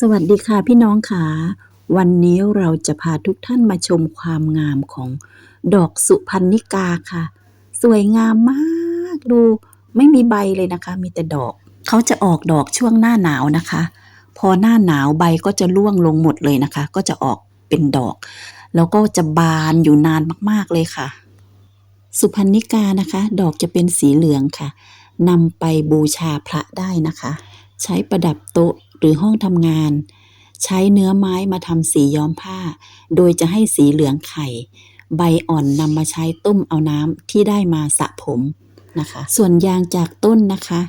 สวัสดีค่ะพี่น้องค่ะ วันนี้เราจะพาทุกท่านมาชมความงามของดอกสุพรรณิกาค่ะ สวยงามมากดู ไม่มีใบเลยนะคะ มีแต่ดอก เขาจะออกดอกช่วงหน้าหนาวนะคะ พอหน้าหนาวใบก็จะร่วงลงหมดเลยนะคะ ก็จะออกเป็นดอก แล้วก็จะบานอยู่นานมากๆเลยค่ะ สุพรรณิกานะคะ ดอกจะเป็นสีเหลืองค่ะนำไปบูชาพระได้นะคะ ใช้ประดับโต๊ะ หรือห้องทำงาน ใช้เนื้อไม้มาทำสีย้อมผ้า โดยจะให้สีเหลืองไข่ ใบอ่อนนำมาใช้ต้มเอาน้ำที่ได้มาสระผมนะคะ ส่วนยางจากต้นนะคะ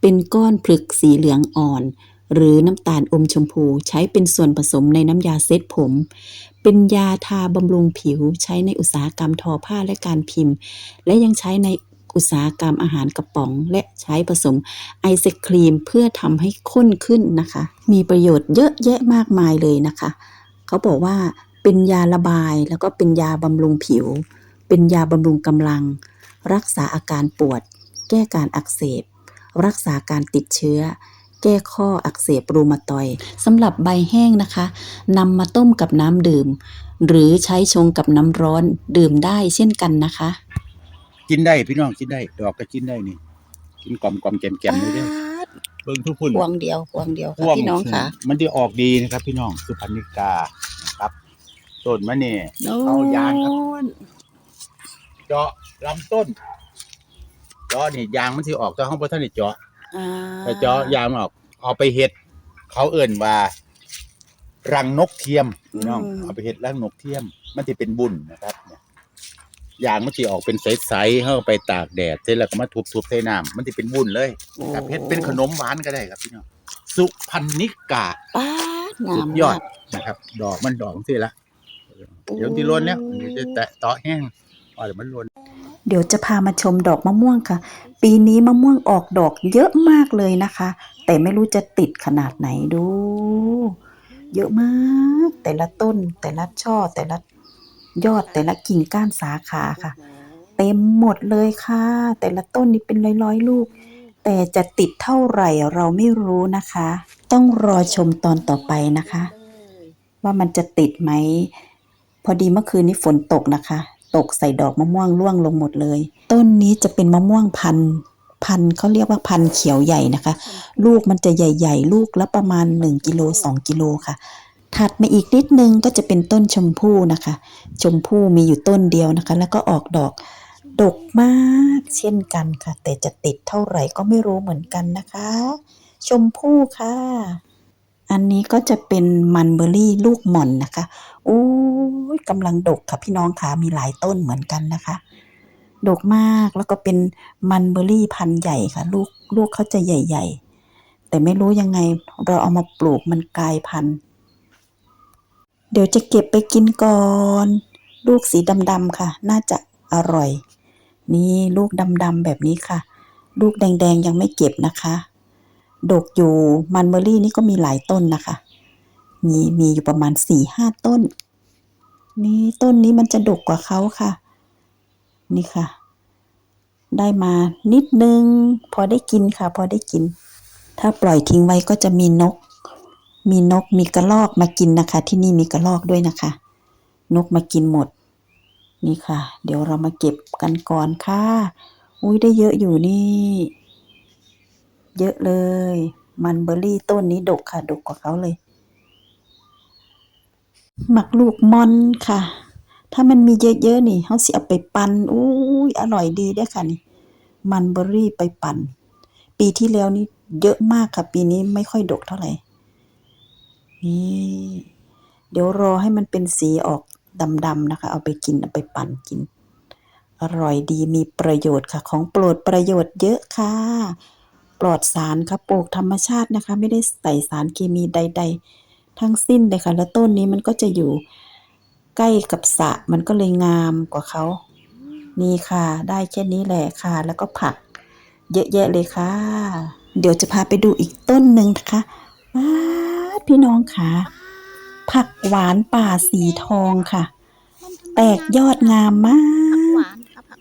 เป็นก้อนผลึกสีเหลืองอ่อน หรือน้ำตาลอมชมพูใช้เป็นส่วนผสมในน้ำยาเซ็ตผม เป็นยาทาบำรุงผิวใช้ในอุตสาหกรรมทอผ้าและการพิมพ์ และยังใช้ใน อุตสาหกรรมอาหารกระป๋อง และใช้ผสมไอศครีมเพื่อทำให้ข้นขึ้นนะคะ มีประโยชน์เยอะแยะมากมายเลยนะคะ เขาบอกว่าเป็นยาระบายแล้วก็เป็นยาบำรุงผิว เป็นยาบำรุงกำลัง รักษาอาการปวด แก้การอักเสบ รักษาการติดเชื้อ แก้ข้ออักเสบรูมาตอยสำหรับใบแห้งนะคะนำมาต้มกับน้ำดื่ม หรือใช้ชงกับน้ำร้อนดื่มได้เช่นกันนะคะ กินได้พี่น้องกินได้ ดอกก็กินได้นี่ กินกลอมกลอมๆแกมแกมเลยเด้อเบิ่งทุกพุ่นพวงเดียวพวงเดียวพ่ค่ะวงพี่น้องค่ะ มันได้ออกดีนะครับ พี่น้องสุพรรณิกานะครับต้นมะเนี่ยโน่เอายางครับนเจาะลำต้นเจาะนี่ยางมันสิออกแต่ห้องพระท่านได้เจาะอ่าแต่เจาะยางมันออก เอาไปเฮ็ด เขาเอิ่นว่า รังนกเทียมพี่น้อง เอาไปเฮ็ดรังนกเทียม มันสิเป็นบุญนะครับเนี่ ยยางมันสิออกเป็นใสๆเฮาไปตากแดดเสร็จแล้วก็มาทุบๆใส่น้ำมันสิเป็นบุญเลยโอ้ครับเฮ็ดเป็นขนมหวานก็ได้ครับพี่น้องสุพรรณิกาป้าดงาสุมดยอดมากนะครับ ดอกมันดอกสิละเดี๋ยวที่ล้นแล้วเดี๋ยวจะแตะเตาะแห้งอ๋อเดี๋ยวมันล้น เดี๋ยวจะพามาชมดอกมะม่วงค่ะ ปีนี้มะม่วงออกดอกเยอะมากเลยนะคะ แต่ไม่รู้จะติดขนาดไหนดู เยอะมาก แต่ละต้นแต่ละช่อแต่ละ ยอดแต่ละกิ่งก้านสาขาค่ะ เต็มหมดเลยค่ะ แต่ละต้นนี่เป็นร้อยๆลูก แต่จะติดเท่าไหร่เราไม่รู้นะคะ ต้องรอชมตอนต่อไปนะคะ ว่ามันจะติดไหม พอดีเมื่อคืนนี้ฝนตกนะคะ ตกใส่ดอกมะม่วงร่วงลงหมดเลย ต้นนี้จะเป็นมะม่วงพันธุ์พันธุ์เขาเรียกว่าพันธุ์เขียวใหญ่นะคะ ลูกมันจะใหญ่ ๆ ลูกละประมาณ 1กิโล2กิโลค่ะ ถัดมาอีกนิดนึงก็จะเป็นต้นชมพู่นะคะ ชมพู่มีอยู่ต้นเดียวนะคะ แล้วก็ออกดอกดกมากเช่นกันค่ะ แต่จะติดเท่าไหร่ก็ไม่รู้เหมือนกันนะคะ ชมพู่ค่ะ อันนี้ก็จะเป็นมันเบอร์รี่ลูกหม่อนนะคะโอ้ยกำลังดกค่ะพี่น้องค่ะมีหลายต้นเหมือนกันนะคะ ดกมากแล้วก็เป็นมันเบอร์รี่พันธุ์ใหญ่ค่ะ ลูกลูกเขาจะใหญ่ ๆ แต่ไม่รู้ยังไงเราเอามาปลูกมันกลายพันธุ์ เดี๋ยวจะเก็บไปกินก่อน ลูกสีดำๆค่ะ น่าจะอร่อย นี่ลูกดำๆแบบนี้ค่ะ ลูกแดงๆยังไม่เก็บนะคะดกอยู่มันเบอร์รี่นี่ก็มีหลายต้นนะคะมีมีอยู่ประมาณสี่ห้าต้น นี่ต้นนี้มันจะดกกว่าเขาค่ะ นี่ค่ะ ได้มานิดนึง พอได้กินค่ะ พอได้กิน ถ้าปล่อยทิ้งไว้ก็จะมีนก มีนกมีกระรอกมากินนะคะ ที่นี่มีกระรอกด้วยนะคะ นกมากินหมด นี่ค่ะ เดี๋ยวเรามาเก็บกันก่อนค่ะ อุ้ยได้เยอะอยู่นี่ เยอะเลย มันเบอร์รี่ต้นนี้ดกค่ะ ดกกว่าเขาเลย หมักลูกมอนค่ะ ถ้ามันมีเยอะๆนี่เขาสิเอาไปปั่นอุ้ยอร่อยดีเด้อค่ะนี่ มันเบอร์รี่ไปปั่นปีที่แล้วนี่เยอะมากค่ะ ปีนี้ไม่ค่อยดกเท่าไหร่ นี่ เดี๋ยวรอให้มันเป็นสีออกดำๆนะคะ เอาไปกินเอาไปปั่นกิน อร่อยดีมีประโยชน์ค่ะ ของโปรดประโยชน์เยอะค่ะ ปลอดสารค่ะปลูกธรรมชาตินะคะ ไม่ได้ใส่สารเคมีใด ๆ ทั้งสิ้นเลยค่ะ แล้วต้นนี้มันก็จะอยู่ใกล้กับสระมันก็เลยงามกว่าเขานี่ค่ะ ได้แค่นี้แหละค่ะ แล้วก็ผัก เยอะแยะเลยค่ะ เดี๋ยวจะพาไปดูอีกต้นหนึ่งนะคะ ว้าพี่น้องค่ะผักหวานป่าสีทองค่ะ แตกยอดงามมาก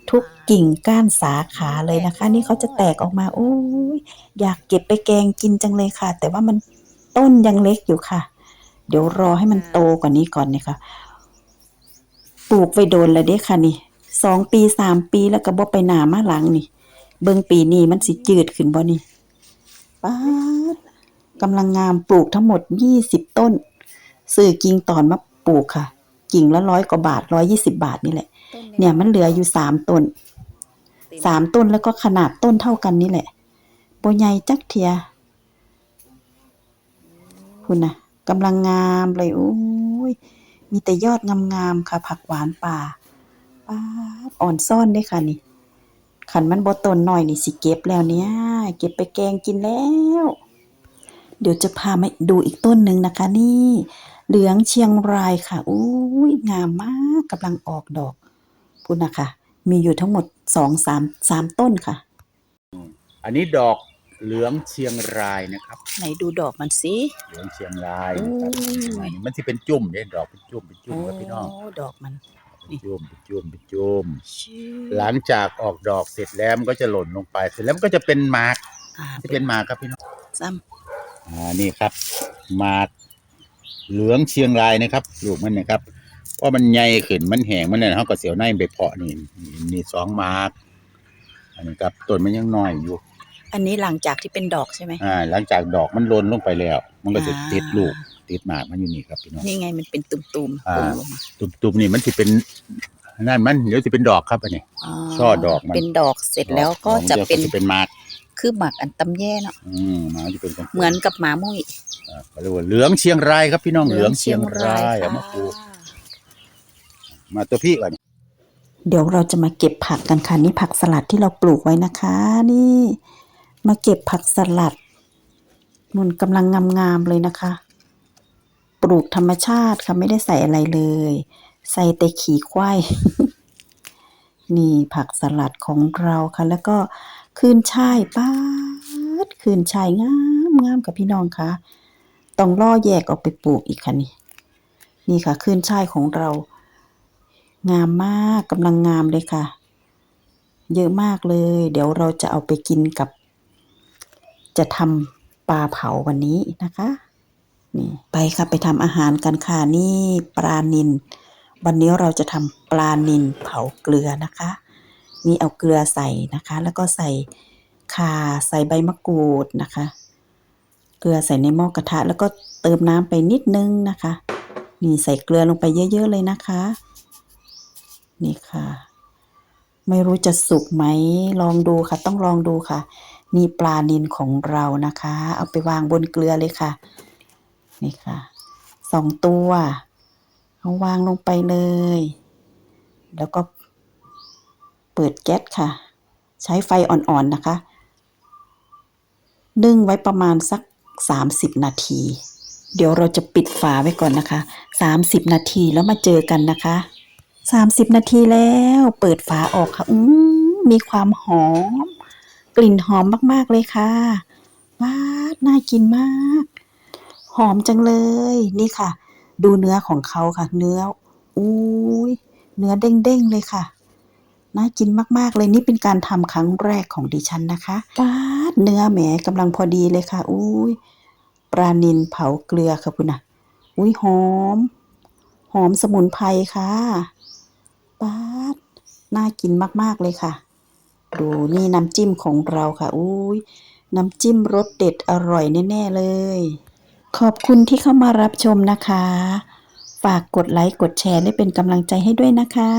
ทุกกิ่งก้านสาขาเลยนะคะ นี่เขาจะแตกออกมาโอ้ยอยากเก็บไปแกงกินจังเลยค่ะ แต่ว่ามันต้นยังเล็กอยู่ค่ะ เดี๋ยวรอให้มันโตกว่านี้ก่อนเนี่ยค่ะปลูกไปโดนแล้วเด้ค่ะนี่สองปีสามปีแล้วก็บ่ไปหนามาหลังนี่ เบิ่งปีนี้มันสิจืดขึ้นบ่นี่ป้า กำลังงามปลูกทั้งหมดยี่สิบต้นซื้อกิ่งตอนมาปลูกค่ะ กิ่งละร้อยกว่าบาทร้อยยี่สิบาทนี่แหละ เนี่ยมันเหลืออยู่สามต้นสามต้นแล้วก็ขนาดต้นเท่ากันนี่แหละโบใหญ่จักเทีย คุณนะกำลังงามเลยโอ้ยมีแต่ยอดงามๆค่ะ ผักหวานป่าป้าดอ่อนซ่อนได้ค่ะนี่ขันมันบอต้นหน่อยนี่สิเก็บแล้วเนี่ย เก็บไปแกงกินแล้ว เดี๋ยวจะพามาดูอีกต้นหนึ่งนะคะ นี่เหลืองเชียงรายค่ะอุ้ยงามมากกำลังออกดอกพูดนะคะ มีอยู่ทั้งหมดสองสามสามต้นค่ะ อันนี้ดอกเหลืองเชียงรายนะครับ ไหนดูดอกมันสิเหลืองเชียงรายนะครับโอ้ยอันนี้มันสิเป็นจุ่มเนี่ยดอกเป็นจุ่มเป็นจุ่มครับพี่น้องดอกมันเป็นจุ่มเป็นจุ่มเป็นจุ่มหลังจากออกดอกเสร็จแล้วมันก็จะหล่นลงไป เสร็จแล้วมันก็จะเป็นหมากอ่าจะเป็นหมากครับพี่น้องซ้ อ่านี่ครับหมากเหลืองเชียงรายนะครับลูกมันนะครับเพราะมันใหญ่ขึ้นมันแห้งมันเนี่ยเขาก็เสียวในไปเพาะนี่นี่นี่สองหมากอันนี้ครับต้นมันยังน้อยอยู่ำอันนี้หลังจากที่เป็นดอกใช่ไหมอ่าหลังจากดอกมันหล่นลงไปแล้ว มันก็จะอ่าติดลูกติดหมากมันอยู่นี่ครับพี่น้องนี่ไงมันเป็นตุ่มๆตุ่มอ่าลงมาตุ่มๆนี่มันสิเป็นนั่นมันเดี๋ยวสิเป็นดอกครับอันนี้ช่อดอกมันเป็นดอกเสร็จแล้วก็จะดอเป็นจะเป็นหมาก คือหมักอันตำแย่เนาะอืมหมากจะเป็นเหมือนกับหมามุ้ยอ่าเขาเรียกว่าเหลืองเชียงรายครับพี่น้องเหลืองเชียงรายเอามาปลูกค่ะมาตัวพี่ก่อนเดี๋ยวเราจะมาเก็บผักกันค่ะนี่ผักสลัดที่เราปลูกไว้นะคะ นี่ มาเก็บผักสลัดมันกำลังงามๆเลยนะคะ ปลูกธรรมชาติค่ะไม่ได้ใส่อะไรเลย ใส่แต่ขี้ควาย นี่ผักสลัดของเราค่ะ แล้วก็คืนช่ายป้าดคืนช่ายงามงามกับพี่น้องค่ะต้องล่อแยกออกไปปลูกอีกค่ะนี่นี่ค่ะคืนช่ายของเรา งามมากกำลังงามเลยค่ะ เยอะมากเลย เดี๋ยวเราจะเอาไปกินกับ จะทำปลาเผาวันนี้นะคะนี่ไปค่ะไปทำอาหารกันค่ะนี่ปลานิน วันนี้เราจะทำปลานินเผาเกลือนะคะ นี่เอาเกลือใส่นะคะ แล้วก็ใส่ข่าใส่ใบมะกรูดนะคะ เกลือใส่ในหม้อกระทะ แล้วก็เติมน้ำไปนิดนึงนะคะ นี่ใส่เกลือลงไปเยอะ ๆ เลยนะคะ นี่ค่ะ ไม่รู้จะสุกไหมลองดูค่ะ ต้องลองดูค่ะ นี่ปลานินของเรานะคะ เอาไปวางบนเกลือเลยค่ะ นี่ค่ะสองตัว เอาวางลงไปเลย แล้วก็เปิดแก๊สค่ะ ใช้ไฟอ่อนๆนะคะ นึ่งไว้ประมาณสัก 30 นาที เดี๋ยวเราจะปิดฝาไว้ก่อนนะคะ 30 นาทีแล้วมาเจอกันนะคะ 30 นาทีแล้วเปิดฝาออกค่ะอืมมีความหอม กลิ่นหอมมากๆเลยค่ะว้าน่ากินมาก หอมจังเลยนี่ค่ะ ดูเนื้อของเขาค่ะ เนื้ออุ้ยเนื้อเด้งๆเลยค่ะน่ากินมากๆเลยนี่เป็นการทำครั้งแรกของดิฉันนะคะปาดเนื้อแหมกำลังพอดีเลยค่ะอุ้ยปลานินเผาเกลือค่ะคุณน่ะอุ้ยหอม หอมสมุนไพรค่ะปาดน่ากินมากๆเลยค่ะ ดูนี่น้ำจิ้มของเราค่ะอุ้ยน้ำจิ้มรสเด็ดอร่อยแน่ ๆ เลย ขอบคุณที่เข้ามารับชมนะคะ ฝากกดไลค์ กดแชร์ และเป็นกำลังใจให้ด้วยนะคะ